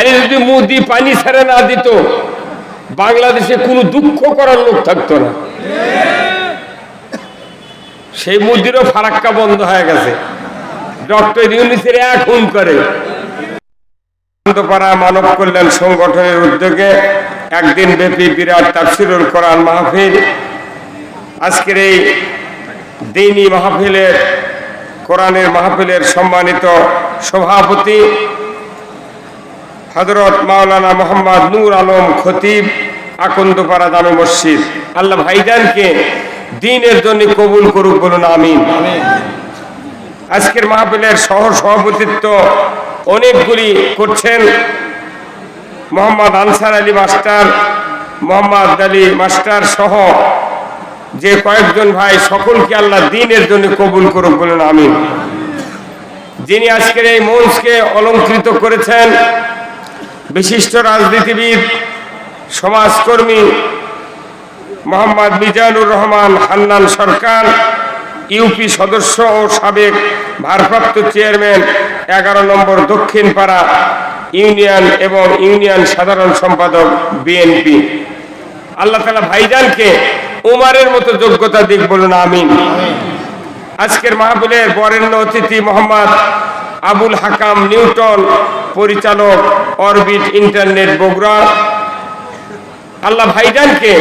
খালি যদি মুদি পানি ছেড়ে না দিত, বাংলাদেশে কোনো দুঃখ করার লোক থাকতো না। সেই মুদিরও ফারাক্কা বন্ধ হয়ে গেছে। ডক্টর ইউনিসের এক হুন করে। পাড়া মানব কল্যাণ সংগঠনের উদ্যোগে একদিন ব্যাপী বিরাট তাফসিরুল কোরআন মাহফিল। আজকের এই দিনী মাহফিলের, কোরআনের মাহফিলের সম্মানিত সভাপতি হজরত মাওলানা মোহাম্মদ নূর আলম খতিব আকন্দপাড়া জামে মসজিদ। আল্লাহ ভাইজানকে দিনের জন্য কবুল করুক বলুন আমিন। আজকের মাহফিলের সহ সভাপতিত্ব অনেকগুলি করছেন মোহাম্মদ আনসার আলী মাস্টার মোহাম্মদ আলী মাস্টার সহ যে কয়েকজন ভাই সকলকে আল্লাহ দিনের জন্য কবুল করুক বলুন আমিন। যিনি আজকের এই মঞ্চকে অলঙ্কৃত করেছেন বিশিষ্ট রাজনীতিবিদ, সমাজকর্মী মোহাম্মদ মিজানুর রহমান হান্নান সরকার ইউপি সদস্য ও সাবেক ভারপ্রাপ্ত চেয়ারম্যান, এগারো নম্বর দক্ষিণ পাড়া ইউনিয়ন এবং ইউনিয়ন সাধারণ সম্পাদক বিএনপি আল্লাহ তালা ভাইজানকে উমারের মতো যোগ্যতা দিক বলুন, আমিন। আজকের মাহফিলের বরেণ্য অতিথি মোহাম্মদ আবুল হাকাম নিউটন পরিচালক অরবিট ইন্টারনেট বগুড়া। আল্লাহ ভাইজানকে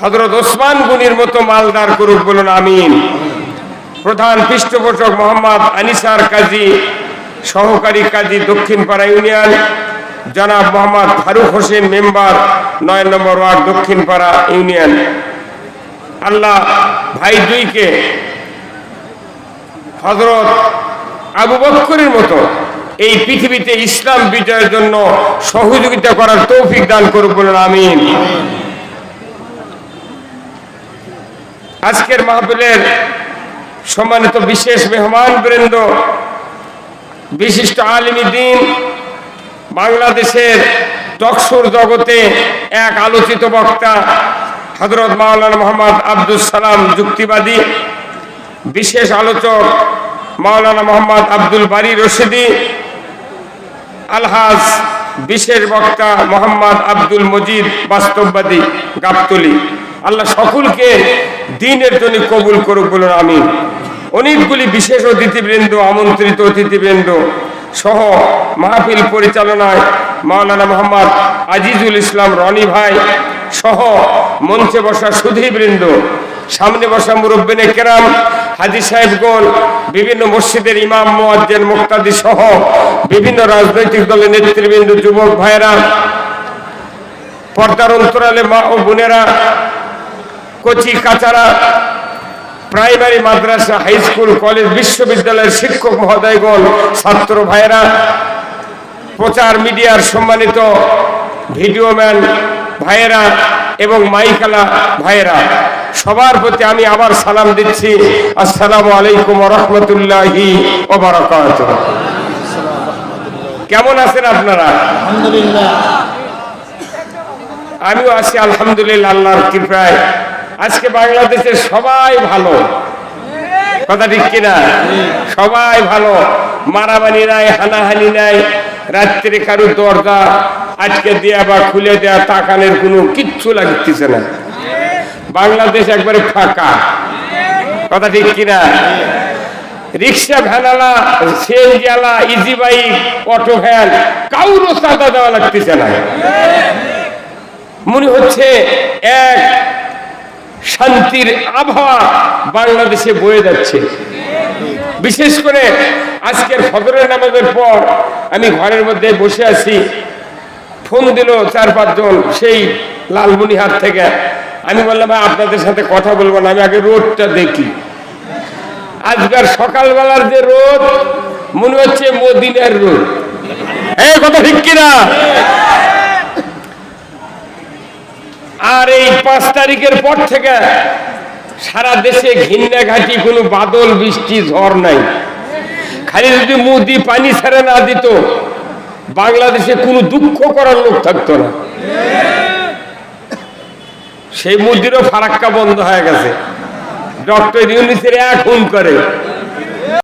হজরত ওসমান গুনির মতো মালদার করুক বলুন, আমিন। প্রধান পৃষ্ঠপোষক মোহাম্মদ আনিসার কাজী, সহকারী কাজী দক্ষিণপাড়া ইউনিয়ন, জনাব মোহাম্মদ ফারুক হোসেন মেম্বার, নয় নম্বর ওয়ার্ড দক্ষিণপাড়া ইউনিয়ন। আল্লাহ ভাই দুইকে হজরত আবু বক্করের মতো এই পৃথিবীতে ইসলাম বিজয়ের জন্য সহযোগিতা করার তৌফিক দান করুক বলুন, আমিন। আজকের মাহফিলের সম্মানিত বিশেষ মেহমান বৃন্দ, বিশিষ্ট আলিমী দিন, বাংলাদেশের টকসুর জগতে এক আলোচিত বক্তা হজরত মাওলানা মোহাম্মদ আব্দুল সালাম যুক্তিবাদী, বিশেষ আলোচক মাওলানা মোহাম্মদ আব্দুল বারি রশিদি আলহাজ, বিশেষ বক্তা মোহাম্মদ আব্দুল মজিদ বাস্তববাদী গাবতলি। আল্লাহ সকলকে দিনের জন্য কবুল করুক বলুন আমি অনেকগুলি বিশেষ অতিথিবৃন্দ, আমন্ত্রিত অতিথিবৃন্দ সহ মাহফিল পরিচালনায় মাওলানা মোহাম্মদ আজিজুল ইসলাম রনি ভাই সহ মঞ্চে বসা সুধীবৃন্দ, সামনে বসা মুরব্বিনে কেরাম হাজি সাহেবগণ বিভিন্ন মসজিদের ইমাম, মোয়াজ্জেন, মুক্তাদি সহ বিভিন্ন রাজনৈতিক দলের নেতৃবৃন্দ, যুবক ভাইরা পর্দার অন্তরালে মা ও বোনেরা, কচি কাচারা, primary madrasa, high school, college, বিশ্ববিদ্যালয়ের শিক্ষক মহোদয়গণ, ছাত্র ভাইরা প্রচার মিডিয়ার সম্মানিত ভিডিওম্যান ভাইয়েরা এবং মাইকালা ভাইয়েরা। সবার প্রতি আমি আবার সালাম দিচ্ছি। আসসালামু আলাইকুম রহমতুল্লাহি কেমন আছেন আপনারা? আলহামদুলিল্লাহ। আমিও আছি আলহামদুলিল্লাহ আল্লাহর কৃপায়। আজকে বাংলাদেশের সবাই ভালো। কথা ঠিক কিনা? সবাই ভালো। মারামারি নাই হানাহানি নাই রাত্রে কারও দরজা আটকে দেয়া বা খুলে দেয়া তাকানের কোনো কিচ্ছু লাগতেছে না। বাংলাদেশ একবারে ফাঁকা। কথা ঠিক কিনা? রিক্সা ভ্যানালা সেনজালা ইজি বাইক অটো ভ্যান কাউরও চাঁদা দেওয়া লাগতেছে না। মনে হচ্ছে এক শান্তির আবহাওয়া বাংলাদেশে বয়ে যাচ্ছে। বিশেষ করে আজকের ফজরের নামাজের পর আমি ঘরের মধ্যে বসে আছি। ফোন দিল চার পাঁচজন, সেই লালমনিহাট থেকে। আমি বললাম আপনাদের সাথে কথা বলব না, আমি আগে রোদটা দেখি। আজকের সকালবেলার যে রোদ, মনে হচ্ছে মদিনার রোদ। কথা ঠিক কিনা? আর এই পাঁচ তারিখের পর থেকে সারা দেশে ঘিন্না ঘাটি কোনো বাদল, বৃষ্টি, ঝড় নাই। খালি যদি মুদি পানি ছেড়ে না দিত, বাংলাদেশে কোনো দুঃখ করার লোক থাকতো না। সেই মন্দিরও ফারাক্কা বন্ধ হয়ে গেছে। ডক্টর ইউনিসের এক হুম করে।